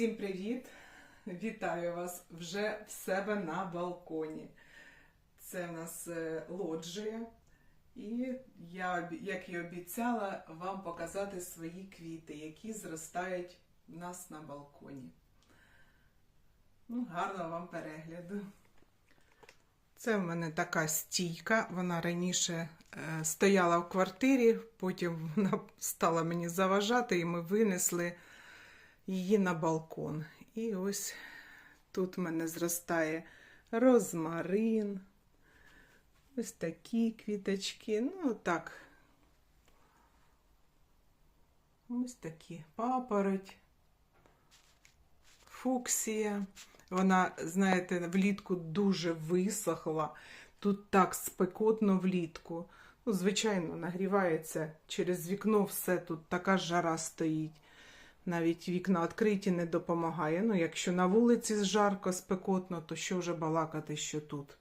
Всім привіт! Вітаю вас вже в себе на балконі. Це в нас е, лоджія. І я, як і обіцяла, вам показати свої квіти, які зростають в нас на балконі. Ну, гарного вам перегляду. Це в мене така стійка. Вона раніше е, стояла в квартирі, потім вона стала мені заважати, і ми винесли її на балкон. І ось тут в мене зростає розмарин. Ось такі квіточки. Ну, так. Ось такі папороть, фуксія. Вона, знаєте, влітку дуже висохла. Тут так спекотно влітку. Ну, звичайно, нагрівається через вікно все тут така жара стоїть. Навіть вікна відкриті не допомагає. Ну, якщо на вулиці жарко, спекотно, то що вже балакати, що тут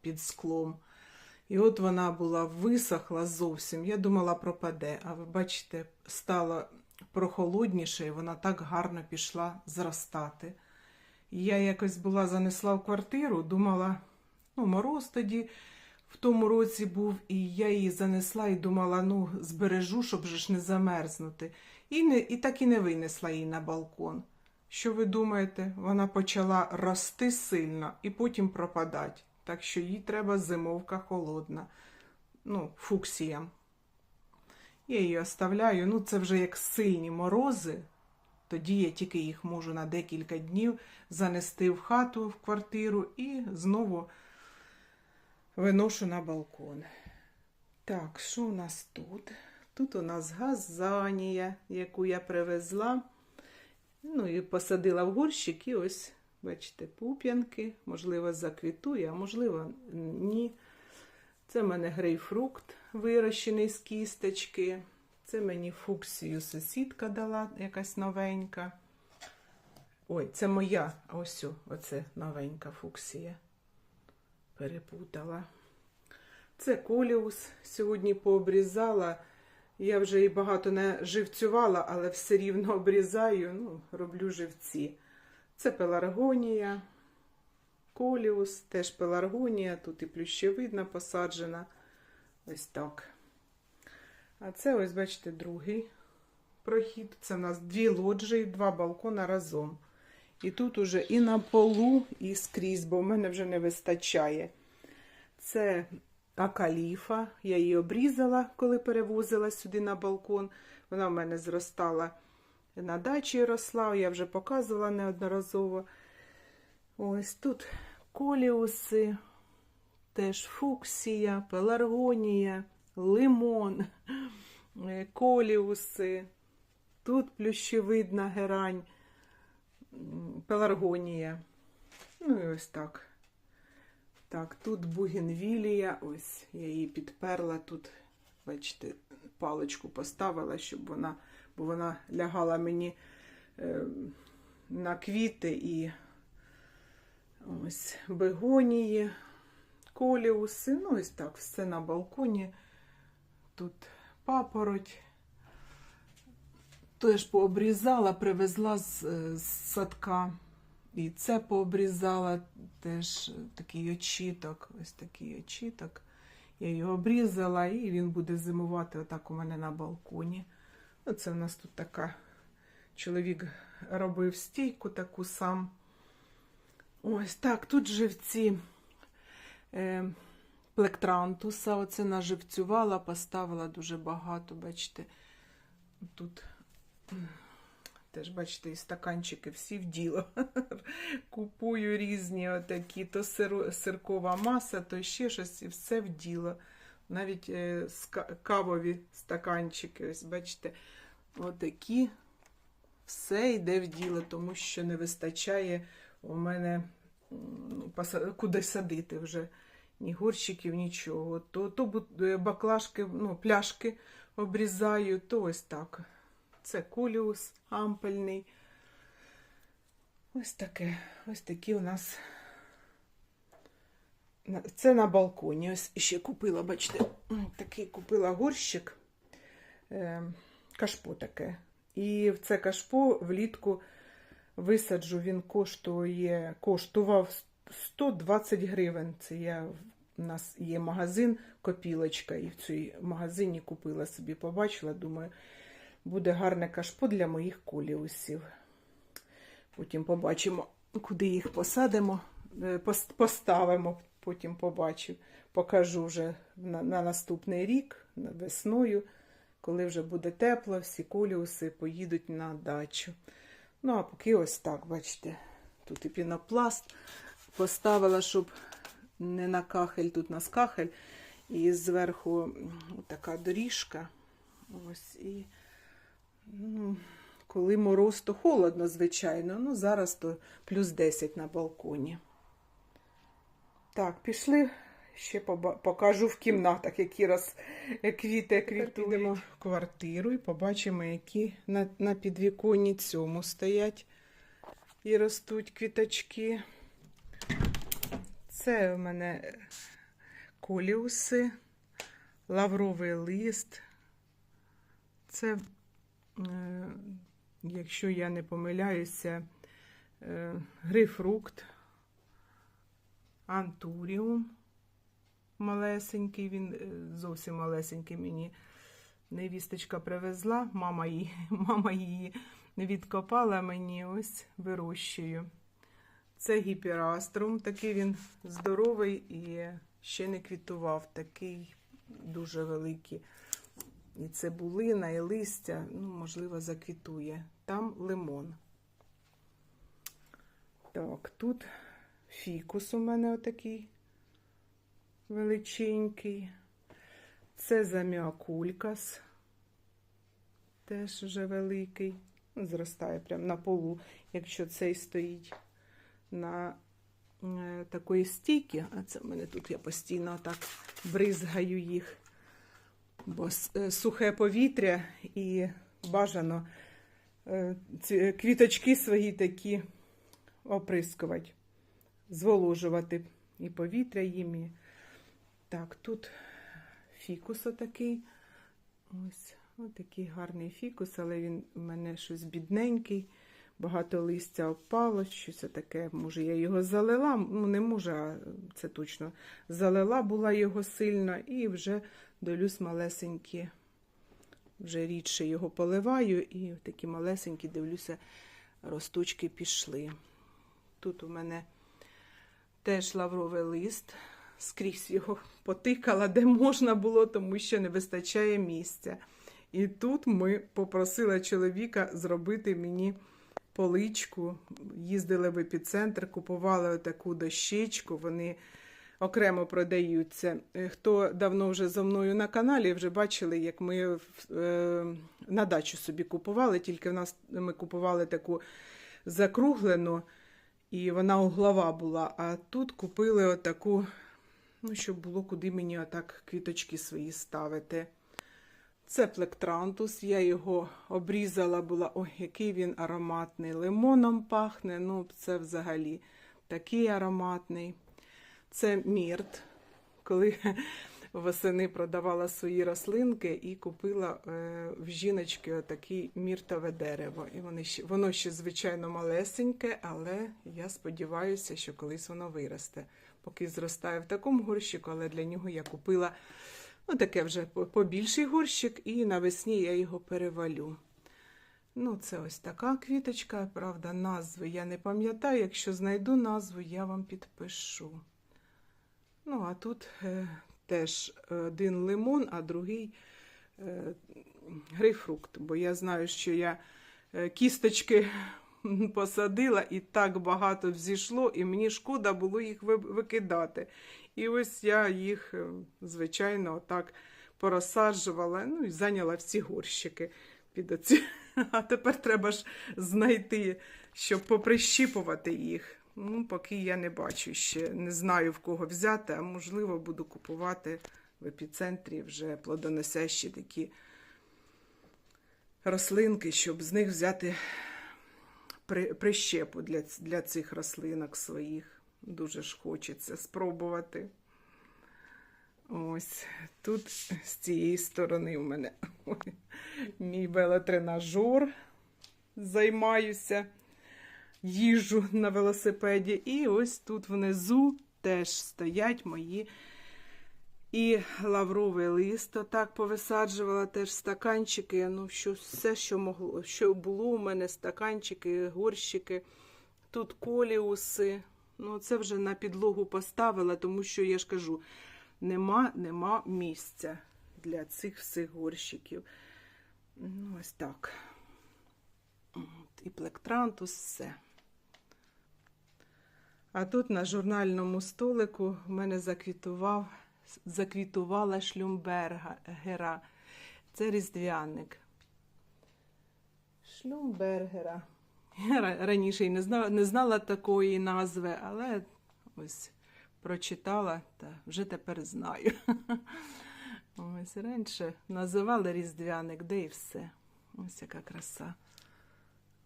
під склом. І от вона була висохла зовсім. Я думала, пропаде. А ви бачите, стало прохолодніше, і вона так гарно пішла зростати. Я якось була занесла в квартиру, думала, ну, мороз тоді в тому році був, і я її занесла і думала, ну, збережу, щоб же ж не замерзнути. І, не, і так і не винесла її на балкон. Що ви думаєте? Вона почала рости сильно і потім пропадати. Так що їй треба зимовка холодна. Ну, фуксія. Я її оставляю. Ну, це вже як сильні морози. Тоді я тільки їх можу на декілька днів занести в хату, в квартиру і знову виношу на балкон. Так, що у нас тут? Тут у нас газанія, яку я привезла. Ну і посадила в горщик, і ось, бачите, пуп'янки. Можливо, заквітує, а можливо, ні. Це в мене грейпфрукт вирощений з кісточки. Це мені фуксію сусідка дала, якась новенька. Ой, це моя. Ось, оце новенька фуксія. Перепутала. Це коліус сьогодні пообрізала. Я вже і багато не живцювала, але все рівно обрізаю, ну, роблю живці. Це пеларгонія, коліус, теж пеларгонія, тут і плющевидна посаджена. Ось так. А це, ось, бачите, другий прохід. Це в нас дві лоджії, два балкона разом. І тут уже і на полу, і скрізь, бо в мене вже не вистачає. Це акаліфа. Я її обрізала, коли перевозила сюди на балкон. Вона в мене зростала на дачі росла, я вже показувала неодноразово. Ось тут коліуси, теж фуксія, пеларгонія, лимон, коліуси. Тут плющевидна герань, пеларгонія. Ну і ось так. Так, тут бугенвілія, ось я її підперла тут, бачите, паличку поставила, щоб вона, бо вона лягала мені е, на квіти і ось бегонії, коліуси. Ну, ось так, все на балконі. Тут папороть. Теж пообрізала, привезла з, е, з садка. І це пообрізала теж такий очіток, ось такий очіток. Я його обрізала, і він буде зимувати отак у мене на балконі. Оце у нас тут така. Чоловік робив стійку таку сам. Ось так, тут живці е, плектрантуса. Оце наживцювала, поставила дуже багато, бачите, тут. Теж, бачите, і стаканчики всі в діло. Купую різні отакі, то сиру, сиркова маса, то ще щось, і все в діло. Навіть е, кавові стаканчики, ось бачите, отакі. Все йде в діло, тому що не вистачає у мене поса- куди садити вже. Ні горщиків, нічого. То, то е, баклажки, ну, пляшки обрізаю, то ось так. Це коліус ампельний. Ось таке. Ось такі у нас. Це на балконі. Ось ще купила, бачите, такий купила горщик, е, кашпо таке. І в це кашпо влітку висаджу, він коштує, коштував 120 гривень. Це я, у нас є магазин Копілочка, і в цій магазині купила собі, побачила, думаю, буде гарне кашпо для моїх коліусів. Потім побачимо, куди їх посадимо, е, поставимо, потім побачу. Покажу вже на, на наступний рік, весною, коли вже буде тепло, всі коліуси поїдуть на дачу. Ну, а поки ось так, бачите, тут і пінопласт поставила, щоб не на кахель, тут на кахель. І зверху така доріжка. Ось і ну, коли мороз, то холодно, звичайно. Ну, зараз то плюс 10 на балконі. Так, пішли. Ще покажу в кімнатах, які роз... квіти квітують. Підемо в квартиру і побачимо, які на, на підвіконні цьому стоять і ростуть квіточки. Це у мене коліуси, лавровий лист. Це, якщо я не помиляюся, е, грейпфрукт, антуріум малесенький, він е, зовсім малесенький мені невісточка привезла, мама її, мама її відкопала мені, ось вирощую. Це гіпераструм, такий він здоровий і ще не квітував, такий дуже великий. І цибулина, і листя, ну, можливо, заквітує. Там лимон. Так, тут фікус у мене отакий величенький. Це заміакулькас, теж вже великий. Ну, Зростає прямо на полу, якщо цей стоїть на е, такої стійки. А це в мене тут я постійно так бризгаю їх, бо е, сухе повітря і бажано е, ці квіточки свої такі оприскувати, зволожувати і повітря їм. І... Так, тут фікус отакий. Ось, отакий гарний фікус, але він у мене щось бідненький. Багато листя опало, щось таке. Може, я його залила. Ну, не може, а це точно. Залила була його сильно і вже долюсь малесенькі. Вже рідше його поливаю, і такі малесенькі, дивлюся, росточки пішли. Тут у мене теж лавровий лист. Скрізь його потикала, де можна було, тому що не вистачає місця. І тут ми попросили чоловіка зробити мені поличку. Їздили в епіцентр, купували таку дощечку. Вони окремо продаються. Е, Хто давно вже зо мною на каналі, вже бачили, як ми е, на дачу собі купували. Тільки в нас ми купували таку закруглену, і вона углова була. А тут купили отаку, ну, щоб було куди мені отак квіточки свої ставити. Це плектрантус, я його обрізала, була, ой, який він ароматний. Лимоном пахне, ну це взагалі такий ароматний. Це мірт. Коли восени продавала свої рослинки і купила е, в жіночки отаке міртове дерево. І вони воно ще, звичайно, малесеньке, але я сподіваюся, що колись воно виросте. Поки зростає в такому горщику, але для нього я купила ну, таке вже побільший горщик, і навесні я його перевалю. Ну, це ось така квіточка, правда, назви я не пам'ятаю. Якщо знайду назву, я вам підпишу. Ну, а тут е, теж один лимон, а другий е, грейпфрукт. Бо я знаю, що я е, кісточки посадила і так багато взійшло, і мені шкода було їх викидати. І ось я їх, е, звичайно, так порозсаджувала, ну і зайняла всі горщики під оці. А тепер треба ж знайти, щоб поприщіпувати їх. Ну, поки я не бачу ще, не знаю в кого взяти, а можливо буду купувати в епіцентрі вже плодоносящі такі рослинки, щоб з них взяти при, прищепу для, для цих рослинок своїх. Дуже ж хочеться спробувати. Ось тут з цієї сторони у мене ой, мій велотренажер. Займаюся. Їжджу на велосипеді. І ось тут внизу теж стоять мої і лавровий лист отак повисаджувала теж стаканчики. Ну, що, все, що могло, що було у мене, стаканчики, горщики. Тут коліуси. Ну, це вже на підлогу поставила, тому що я ж кажу, нема, нема місця для цих всіх горщиків. Ну, ось так. От, І плектрантус, все. А тут на журнальному столику в мене заквітував, заквітувала шлюмбергера. Це різдвяник. Шлюмбергера. Я раніше й не знала, не знала такої назви, але ось прочитала та вже тепер знаю. Ось раніше називали різдвяник, де і все. Ось яка краса.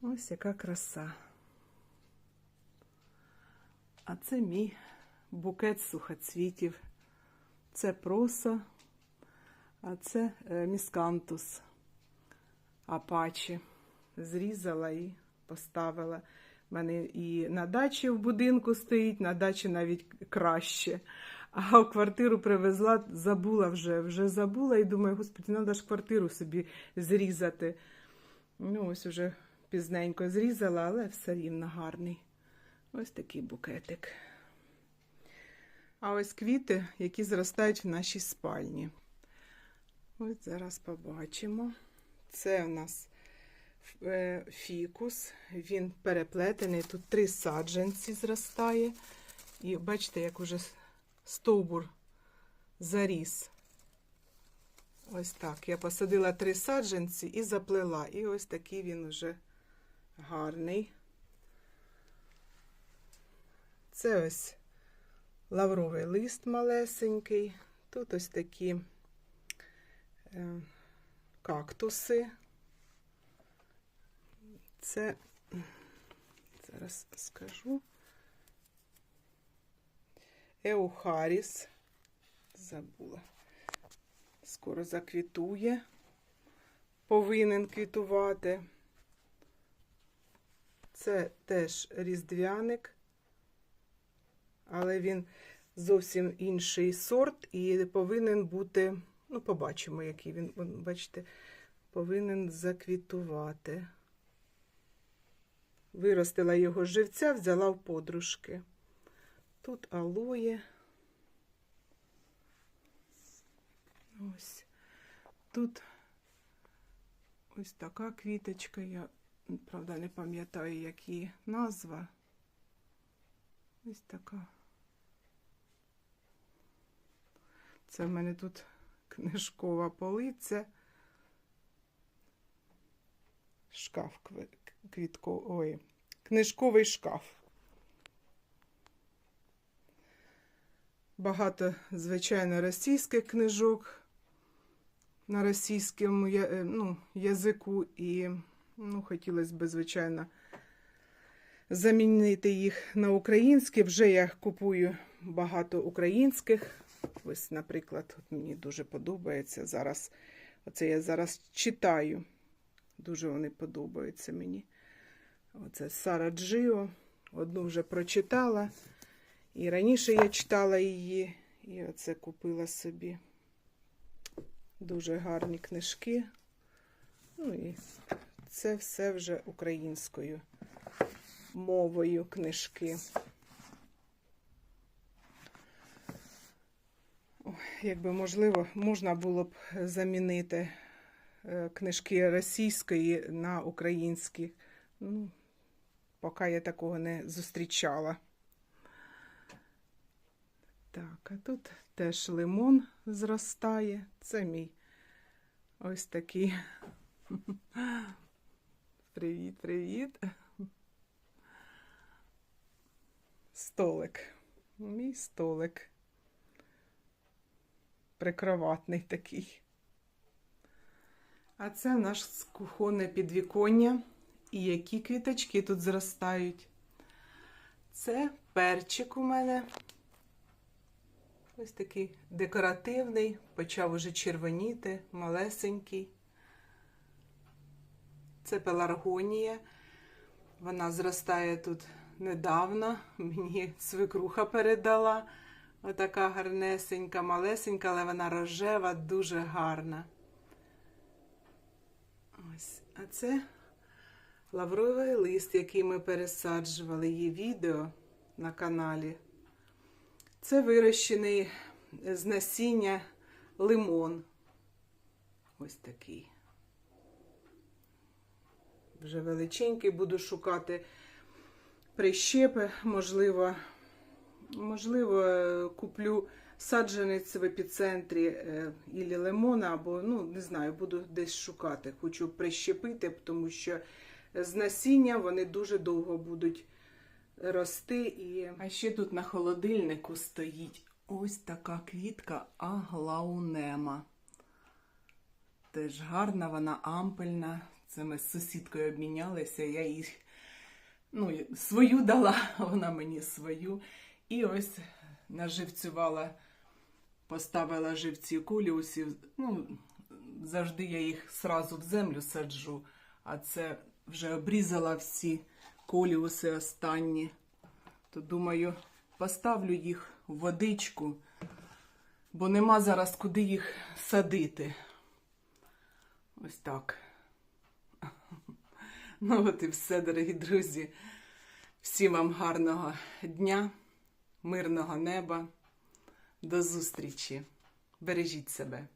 Ось яка краса. А це мій букет сухоцвітів. Це проса, а це е, міскантус апачі. Зрізала і поставила. У мене і на дачі в будинку стоїть, на дачі навіть краще. А в квартиру привезла, забула вже, вже забула і думаю, господи, треба ж квартиру собі зрізати. Ну, ось уже пізненько зрізала, але все рівно гарний. Ось такий букетик. А ось квіти, які зростають в нашій спальні. Ось зараз побачимо. Це у нас е, фікус, він переплетений. Тут три саджанці зростає. І бачите, як уже стовбур заріс. Ось так. Я посадила три саджанці і заплела. І ось такий він уже гарний. Це ось лавровий лист малесенький. Тут ось такі е, кактуси. Це, зараз скажу. Еухаріс. Забула. Скоро заквітує. Повинен квітувати. Це теж різдвяник, але він зовсім інший сорт і повинен бути, ну, побачимо, який він, бачите, повинен заквітувати. Виростила його живця, взяла в подружки. Тут алоє. Ось. Тут ось така квіточка. Я, правда, не пам'ятаю, як її назва. Ось така. Це в мене тут книжкова полиця. Шкаф квітко... Ой, книжковий шкаф. Багато, звичайно, російських книжок на російському е, ну, язику, і ну, хотілося б, звичайно, замінити їх на українські. Вже я купую багато українських. Ось, наприклад, от мені дуже подобається зараз. Оце я зараз читаю. Дуже вони подобаються мені. Оце Сара Джио. Одну вже прочитала. І раніше я читала її, і оце купила собі. Дуже гарні книжки. Ну і це все вже українською мовою книжки. Якби можливо, можна було б замінити е, книжки російської на українські. Ну, поки я такого не зустрічала. Так, а тут теж лимон зростає. Це мій ось такий. Привіт, привіт. Столик. Мій столик. Прикроватний такий. А це наш кухонне підвіконня. І які квіточки тут зростають. Це перчик у мене. Ось такий декоративний, почав уже червоніти, малесенький. Це пеларгонія. Вона зростає тут недавно. Мені свекруха передала. Отака гарнесенька, малесенька, але вона рожева, дуже гарна. Ось. А це лавровий лист, який ми пересаджували. Є відео на каналі. Це вирощений з насіння лимон. Ось такий. Вже величенький, буду шукати прищепи, можливо, можливо, е, куплю саджанець в епіцентрі е, ілі лимона, або, ну, не знаю, буду десь шукати. Хочу прищепити, тому що з насіння вони дуже довго будуть рости. І... А ще тут на холодильнику стоїть ось така квітка аглаунема. Теж гарна, вона ампельна. Це ми з сусідкою обмінялися. Я їй ну, свою дала, вона мені свою. І ось наживцювала, поставила живці куліусів. Ну, завжди я їх сразу в землю саджу, а це вже обрізала всі коліуси останні. То думаю, поставлю їх в водичку, бо нема зараз куди їх садити. Ось так. Ну, от і все, дорогі друзі. Всім вам гарного дня, мирного неба. До зустрічі. Бережіть себе.